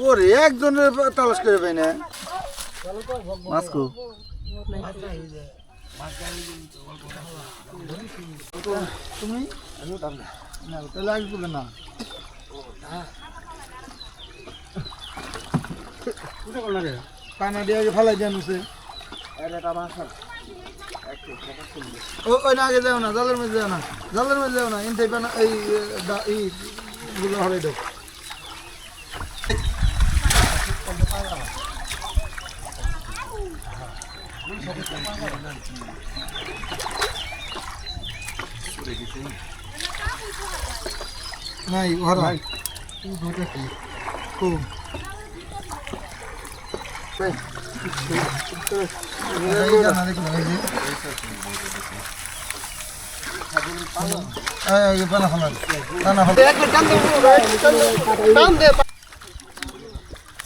ওরে একজনের তালাশ করে পাই না মাসকু তুমি না না পানা দিয়ে আগে ফালাই দেন ও ওই না আগে যাও না জালের মধ্যে যাও না জালের মধ্যে যাও না ইনতে পানা এই গুলো হরাই দাও নাই হরা ও।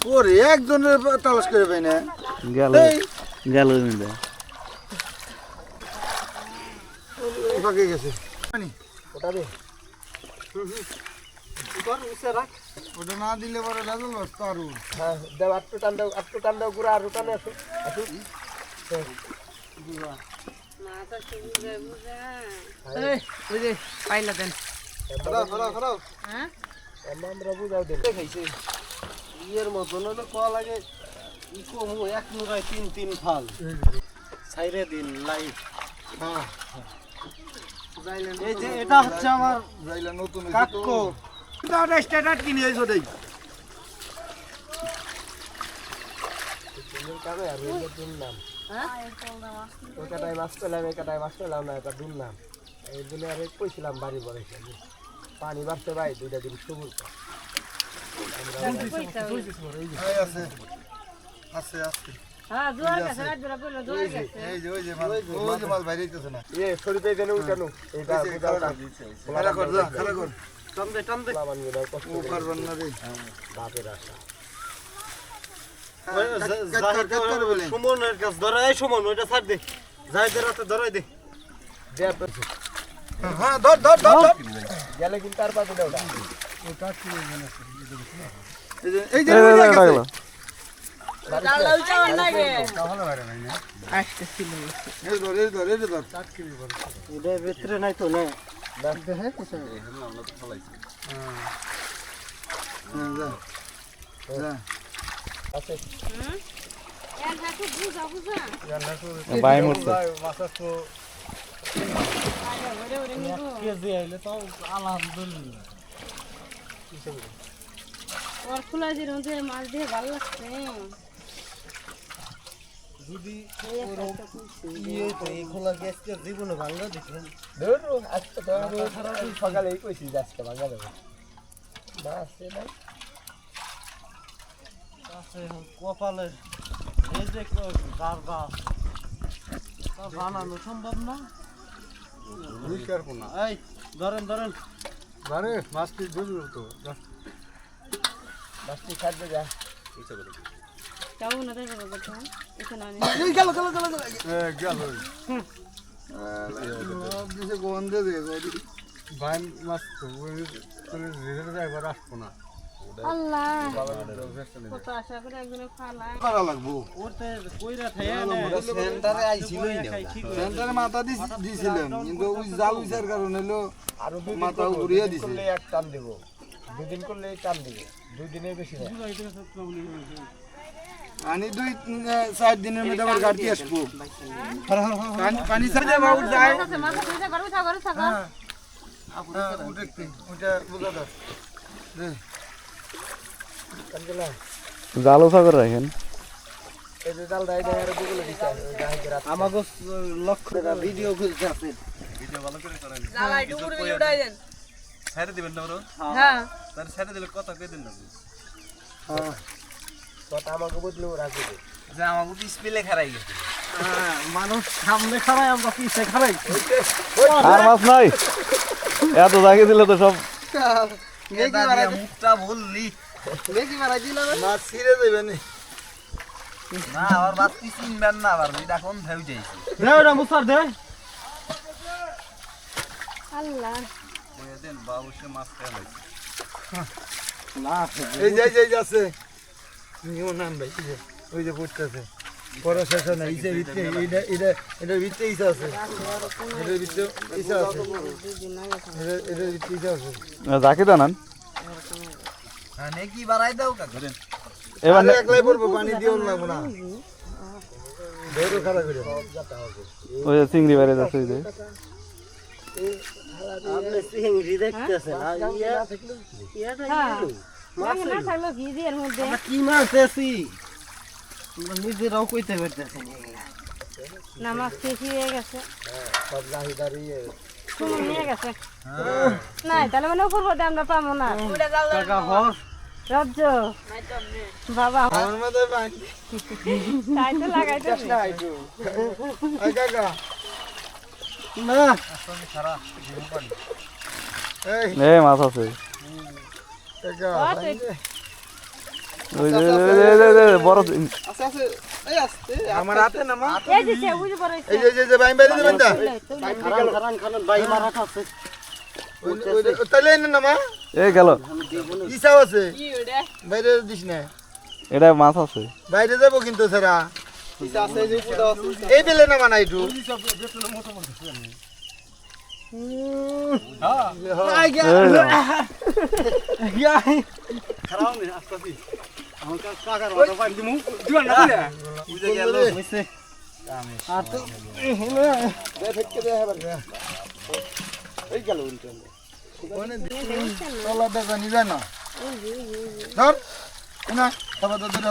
ওরে একজনের তালাশ করে পাই না। গেল এই গেল মিলে ফাঁকে গেছে ওটা না দিলে পরে রাজল বাস্ত আরু ওই যে পাইলা দেন। খারাপ খারাপ খারাপ হ্যাঁ? ইয়ের মতন হলে ই কমু এক নুরায় তিন তিন ফাল। ছাইরে দিন লাইট হ্যাঁ। দেই কাটায় মাছ পেলাম মাছ পেলাম না এটা আর কইছিলাম বাড়ি বলে পানি বাড়তে ভাই দুইটা দিন সবুজ আছে আছে হ্যাঁ এই ইয়ে সুমনের কাছে ধরে সুমন ওইটা ছাড় দে যাই দে রাতে ধরাই দে হ্যাঁ ধর ধর ধর ধর গেলে কিন্তু আর পাবে না ওটা এই যে এই যে ভিতরে নাই তো না বাই মরছে আলহামদুলিল্লাহ মাছ দিয়ে ভালো লাগছে। যদি ইয়ে খোলা গ্যাস কে জীবনে ভাঙা দেখুন আজকে তো সকালেই কইছি যে আজকে ভাঙা দেবো। না আছে না। আছে কপালে এই যে গার গাছ তা বানানো সম্ভব না। এই ধরেন ধরেন। আরে মাছ কি তো। মাছটি খাদ্য যা। যাব না তাই যাব এখানে আনি গেল গেল গেল। গেল এ গেল দিছে গন্ধে দে ভাই মাছ তো রেজাল্ট একবার আসব না। আল্লাহ। কত আশা করে একজনে ফালাই করা লাগবো। ওতে কইরা থাইয়া সেন্টারে আইছিলই না সেন্টারে মাথা দিছ- দিছিলাম কিন্তু ওই জাল উইসার কারণে হলো আরও দুই মাথা ঘুরিয়ে দিছে। করলে এক টান দেব। দুদিন করলে টান দেব। দুই দিনে বেশি না পানি দুই চার দিনের মধ্যে আবার গাড়ি আসব। পানি- পানি ছাড়া বাবু যায়। হ্যাঁ ওটা ওটা বোঝা যাক। জাল ওসা করে রাখেন আমাগো লক্ষ্য ভিডিও খুলছে আছে। জ্বালাই ডুবুর ভিডিওটাই দেন। ছেড়ে দিবেন না হ্যাঁ। তার ছেড়ে দিলে কথা কই দিন না। হ্যাঁ আমাকে বদলে রাখবে যে আমাকে ডিসপ্লে খারাই গেছে। মানুষ সামনে খাড়াই আমরা পিছে খাড়াই আর মাছ নাই। এত জাগে দিলে তো সব মুখটা বললি। দেখি মারা দিলাম মাছ ছিঁড়ে দেবে নি। না আবার বাতি চিনবেন না আবার এটা কোন ভেউ যাইছে। দে ওটা মুসার দে। আল্লাহ। ওই দেন বাবু সে মাছ খেয়ে লাইছে। এই যে এই যে এই যে আছে। নিও নাম ভাই ওই যে পড়তেছে পড়া শেষ না ইসের ভিতরে এটা এটা এটার ভিতরে ইসা আছে। এটার ভিতরে ইসা আছে। এটার ভিতরে ইসা আছে। জাকি দানান হ্যাঁ নাকি বাড়াই দাও কাকা? এবার একলাই পড়ব পানি দিও লাগবো না ওই চিংড়ি বাইরে যাচ্ছে ওই যে। আপনি চিংড়ি দেখতেছেন আর ইয়া হ্যাঁ। কি? মাছ আমরা নিজেরাও কইতে পারতেছি না। মাছ বেশি হয়ে গেছে। সব দাঁড়িয়ে নিয়ে গেছে? নাই তাহলে মানে উপর পথে আমরা পাবো না। রাজ্য। বাবা। আমার মাথায় তাই তো লাগাইতেছি না। মাছ আছে। এটা মাছ আছে বাইরে যাব কিন্তু সেরা এই বেলে না মানা একটু এই যে। তলা দেখা নি। ধর না খাবার তো ধরে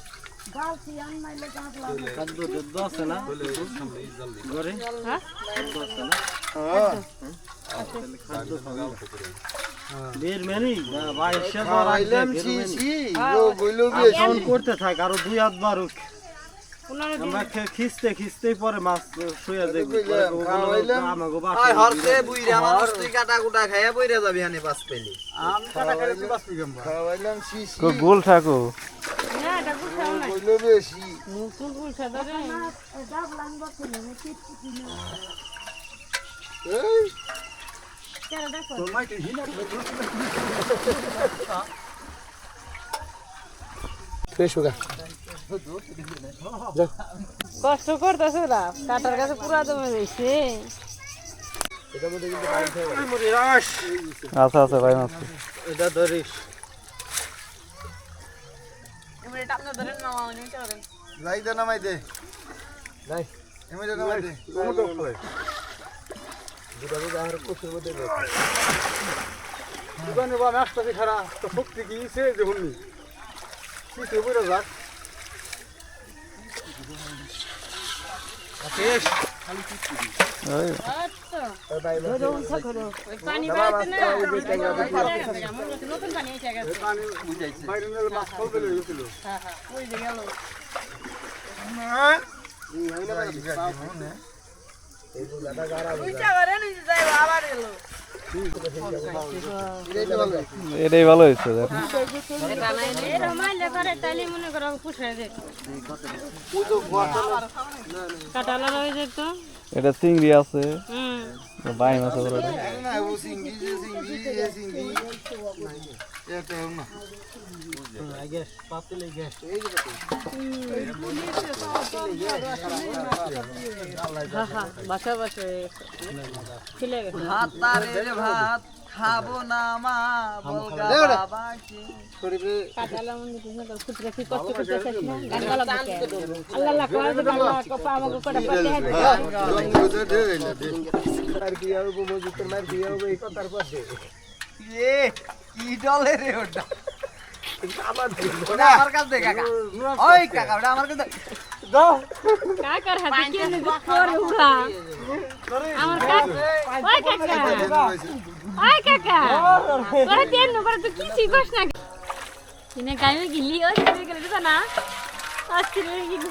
করতে থাক আরও দুই হাত বারুক আমরা খিস্তে খিস্তেই পরে মাছ শুয়ে হরতে বুইরা কাটা কুটা খাইয়া বইরা যাবি হানি পাস পেলি। খাওয়াইলাম ছি ছি কো গোল না এটা বেশি এই কেন দেখো ফ্রেশ হোগা কষ্ট করতেছে ওরা কাটার কাছে পুরা জমে রয়েছে। আছে আছে ভাই মাছ এটা ধরিস। যাই দে নামাই দে। যাই। এমনি দে নামাই দে। দোকানে বা মাছটা খারা তো শক্তি কি সে দেখুন কি তো বইরা যাক ওই ধরো উঠা করো ওই পানি বাড়াতে না নতুন পানি এসে গেছে বাইরে নিলে মাছ ফল পেলে গেছিল হ্যাঁ হ্যাঁ ওই যে গেল এটাই ভালো হয়েছে এটা চিংড়ি আছে। বাই মাছ ওটা। না ও সিঙ্গি যে সিঙ্গি সিঙ্গি এটা না গ্যাস পাতলে গ্যাস হ্যাঁ হ্যাঁ বাসা বাসা খিলে গেছে ভাত তারের ভাত খাব না মা বলগা বাবাকে কি কষ্ট করতেছিস না গান গালা বকে আল্লাহ আল্লাহ আল্লাহ কপা আমাকে করে পড়তে হবে রঙ দে দে আর কি আর উপমজিতের মার দিয়ে হবে এই কথার পাশে এ কি ডলে রে ওটা আমার ওটা আমার কাছে দে কাকা ওই কাকা ওটা আমার কাছে কাকার হাতে কি করে উড়া আমার কাকা ওই কাকা ওই কাকা করে দেন না করে তুই কি শিখছ না কিনে গায়ে গিলি ওই গেলে দিবা না আজকে গিলি